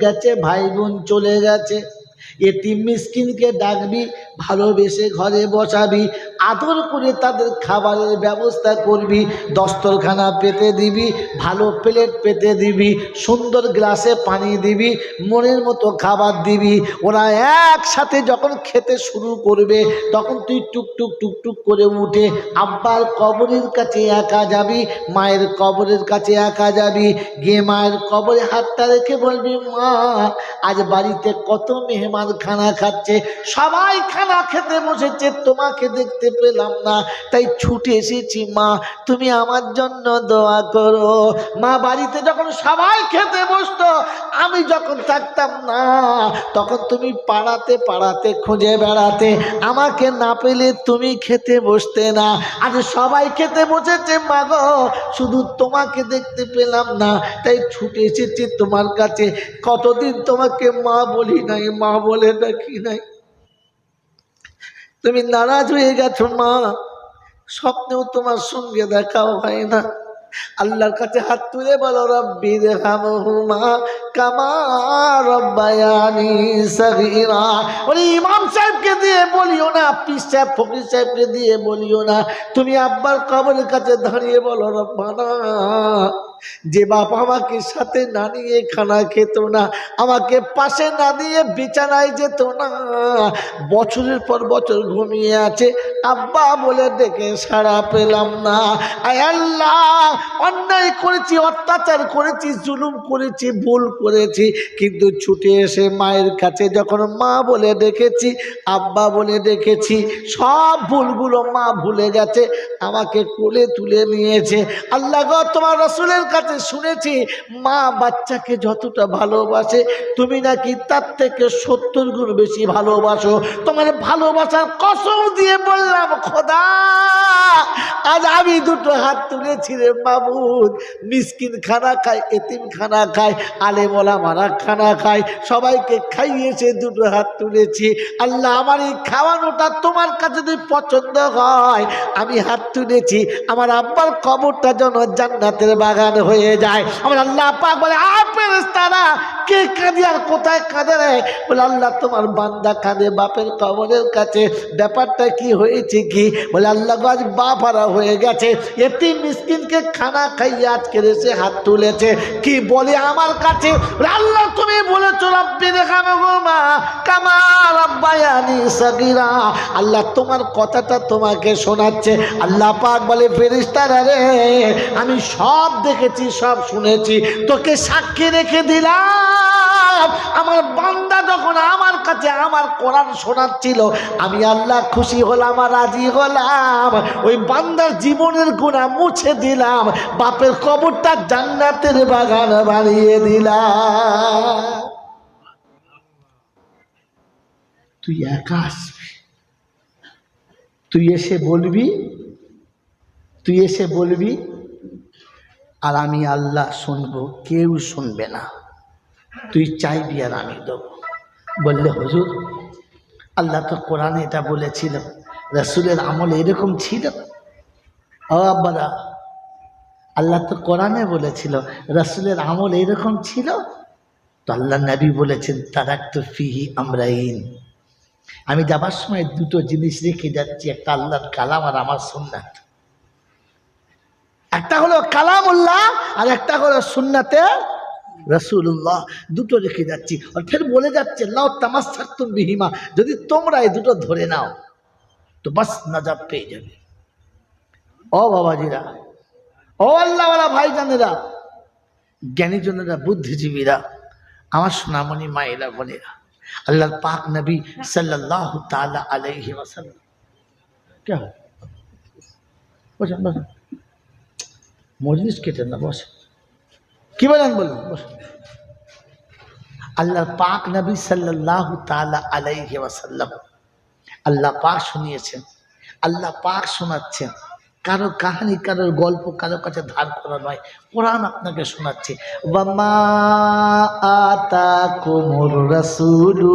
গেছে ভাই বোন চলে গেছে। এতিম মিসকিনকে ডাকবি, ভালোবেসে ঘরে বসাবি, আদর করে তাদের খাবারের ব্যবস্থা করবি, দস্তরখানা পেতে দিবি, ভালো প্লেট পেতে দিবি, সুন্দর গ্লাসে পানি দিবি, মনের মতো খাবার দিবি। ওরা একসাথে যখন খেতে শুরু করবে, তখন তুই টুকটুক টুকটুক করে উঠে আব্বার কবরের কাছে একা যাবি, মায়ের কবরের কাছে একা যাবি, গিয়ে মায়ের কবরে হাতটা রেখে বলবি, মা, আজ বাড়িতে কত মেহমান খানা খাচ্ছে, সবাই খানা খেতে বসেছে, তোমাকে দেখতে পেলাম না। তাই ছুটে এসেছি, মা, তুমি আমার জন্য দোয়া করো। মা, বাড়িতে যখন সবাই খেতে বসতো আমি যখন থাকতাম না, তখন তুমি পাড়াতে পাড়াতে খুঁজে বেড়াতে, আমাকে না পেলে তুমি খেতে বসতে না। আজ সবাই খেতে বসেছে মা গো শুধু তোমাকে দেখতে পেলাম না। তাই ছুটে এসেছি তোমার কাছে। কতদিন তোমাকে মা বলি নাই, মা বলে ডাকি নাই। তুমি নারাজ হয়ে গেছো, মা। স্বপ্নেও তোমার সঙ্গে দেখাও হয় না। আল্লাহর কাছে হাত তুলে বলো, রব্বি রেহামহুমা কামা রব্বায়ানি সগীরা। ওরে ইমাম সাহেবকে দিয়ে বলিও না পিস সাহেব, ফকির সাহেবকে দিয়ে বলিও না। তুমি আব্বার কবরের কাছে দাঁড়িয়ে বলো, রব্বানা, যে বাপ আমাকে সাথে না নিয়ে খানা খেত না, আমাকে পাশে না দিয়ে বিছানায় যেত না, বছরের পর বছর ঘুমিয়ে আছে, আব্বা বলে ডেকে সাড়া পেলাম না। আয় আল্লাহ অন্যায় করেছি, অত্যাচার করেছি, জুলুম করেছি, ভুল করেছি, কিন্তু ছুটে এসে মায়ের কাছে যখন মা বলে ডেকেছি, আব্বা বলে ডেকেছি, সব ভুলগুলো মা ভুলে গেছে, আমাকে কোলে তুলে নিয়েছে। আল্লাহ গো, তোমার রসুলের কাছে শুনেছি, মা বাচ্চাকে যতটা ভালোবাসে, তুমি নাকি তার থেকে সত্তর গুণ বেশি ভালোবাসো। তোমার ভালোবাসার কসম দিয়ে বললাম, খোদা, আজ আমি দুটো হাত তুলেছি রে মাবুদ মিসকিন খানা খায়, এতিম খানা খায় আলেমলা মারা খানা খায়, সবাইকে খাইয়েছে দুটো হাত তুলেছি। আল্লাহ, আমার এই খাওয়ানোটা তোমার কাছে যদি পছন্দ হয়, আমি হাত তুলেছি। আমার আব্বার কবরটা যেন জান্নাতের বাগান হয়ে যায়। আমার আল্লাহ পাক বলে আপেল তারা কে কাঁদি আর কোথায় কাঁদে রে? বলে, আল্লাহ তোমার বান্দা কাঁদে, বাপের কবরের কাছে। ব্যাপারটা কি হয়েছে কি? বলে, আল্লাহ আজ বাপ হারা হয়ে গেছে। এটি মিসকিনকে খানা খাইয়ে আজকে এসে হাত তুলেছে। কি বলে আমার কাছে? আল্লাহ তুমি বলেছ, রব্বি দেখাবে গো মা কামাল আব্বায়ানি সগিরা। আল্লাহ তোমার কথাটা তোমাকে শোনাচ্ছে। আল্লাহ পাক বলে ফেরিস্তারা রে, আমি সব দেখেছি, সব শুনেছি। তোকে সাক্ষী রেখে দিলাম। আমার বান্দা যখন আমার কাছে আমার কোরআন শোনাচ্ছিল, আমি আল্লাহ খুশি হলাম আর রাজি হলাম। ওই বান্দার জীবনের গুণা মুছে দিলাম, বাপের কবরটা জান্নাতের বাগান বানিয়ে দিলাম। তুই একা আসবি? তুই এসে বলবি? তুই এসে বলবি? আর আমি আল্লাহ শুনব, কেউ শুনবে না। তুই চাইবি আর আমি দেবো। বললে, হুজুর, আল্লাহ তো কোরআনে এটা বলেছিল, রসুলের আমল এরকম ছিল? আব্বারা, আল্লাহ তো কোরআনে বলেছিল, রসুলের আমল এরকম ছিল? তো আল্লাহ নবী বলেছেন তারাক তো ফিহি আমরাইন। আমি যাবার সময় দুটো জিনিস রেখে যাচ্ছি, একটা আল্লাহর কালাম আর আমার সুন্নাত। একটা হলো কালাম উল্লাহ আর একটা হলো সুন্নাতে রসুল্লাহ দুটো রেখে যাচ্ছি। আর ফের বলে যাচ্ছে লাও তামাস থাকতুম বিহিমা, যদি তোমরা এই দুটো ধরে নাও, তো বাস নাজাব পেয়ে যাবে। ও বাবাজিরা, ও আল্লাহওয়ালা ভাইজানেরা, জ্ঞানীজনেরা, বুদ্ধিজীবীরা, আমার সোনামণি মায়েরা, বোনেরা, আল্লাহর পাক নবী সাল্লাহ তালা আলাইহি ওয়াসাল্লাম। কে হয় বসেন বসেন। মজলিস কেটে না বসে কি বলেন বলুন, বসুন। আল্লাহর পাক নবী সাল্লাহ তালা আলাইহি ওয়াসাল্লাম আল্লাহ পাক শুনিয়েছেন, আল্লাহ পাক শোনাচ্ছেন। কারও কাহানি কারোর গল্প কারও কাছে ধার করা নয়, কোরআন আপনাকে শোনাচ্ছে। ওয়ামা আতা রাসুলু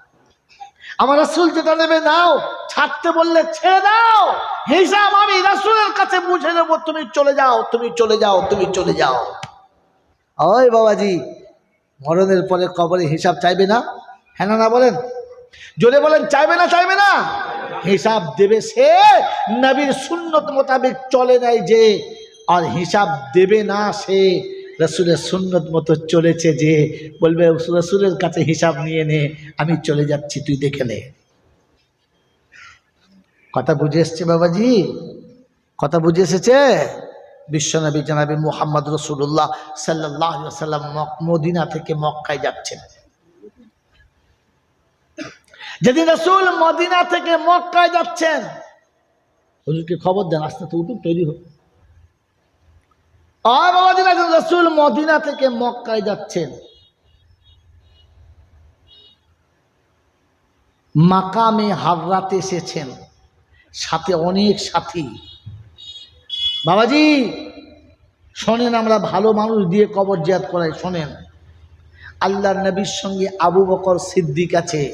আমার রাসূল যেটা নেবে নাও, ছাড়তে বললে ছেড়ে দাও। হিসাব আমি রাসূলের কাছে বুঝে নেব, তুমি চলে যাও, তুমি চলে যাও, তুমি চলে যাও। ওই বাবাজি, মরণের পরে কবরে হিসাব চাইবে না? হ্যাঁ না বলেন। জোরে বলেন, চাইবে না চাইবে না? হিসাব দেবে সে, নবীর সুন্নত মোতাবেক চলে নাই যে, আর হিসাব দেবে না সে। রসুলের সুন্নত মতো চলেছে যে বলবে, রসুলের কাছে হিসাব নিয়ে নে, আমি চলে যাচ্ছি, তুই দেখে নে। কথা বুঝে এসছে বাবাজি? কথা বুঝে এসেছে? বিশ্বনবী জানাবি মোহাম্মদ রসুল্লাহ সাল্লাহ মদিনা থেকে মক্কায় যাচ্ছেন। যেদিন রসুল মদিনা থেকে মক্কায় যাচ্ছেন, হুজুরকে খবর দেন আস্তে আস্তে উঠুক, তৈরি হোক। আর বাবাজি না রসুল মদিনা থেকে মক্কায় যাচ্ছেন। মাকামে হাবরাতে এসেছেন। সাথে অনেক সাথী। বাবাজি, শোনেন আমরা ভালো মানুষ দিয়ে কবর জিয়াদ করাই, শোনেন। আল্লাহর নবীর সঙ্গে আবু বকর সিদ্দিক আছে।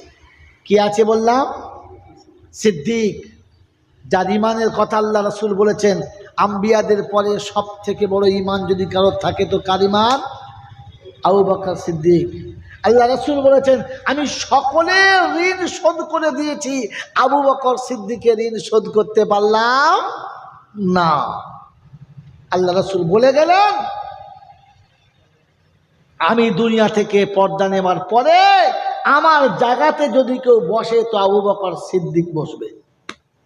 কি আছে বললাম? সিদ্দিক। যার ইমানের কথা আল্লাহ রসুল বলেছেন আম্বিয়াদের পরে সব থেকে বড় ইমান যদি কারোর থাকে তো কার ইমান আবু বকর সিদ্দিক। আল্লাহ রসুল বলেছেন, আমি সকলের ঋণ শোধ করে দিয়েছি। আবু বকর সিদ্দিকের ঋণ শোধ করতে পারলাম না। আল্লাহ রসুল বলে গেলেন, আমি দুনিয়া থেকে পর্দা নেবার পরে আমার জায়গাতে যদি কেউ বসে তো আবু বকর সিদ্দিক বসবে।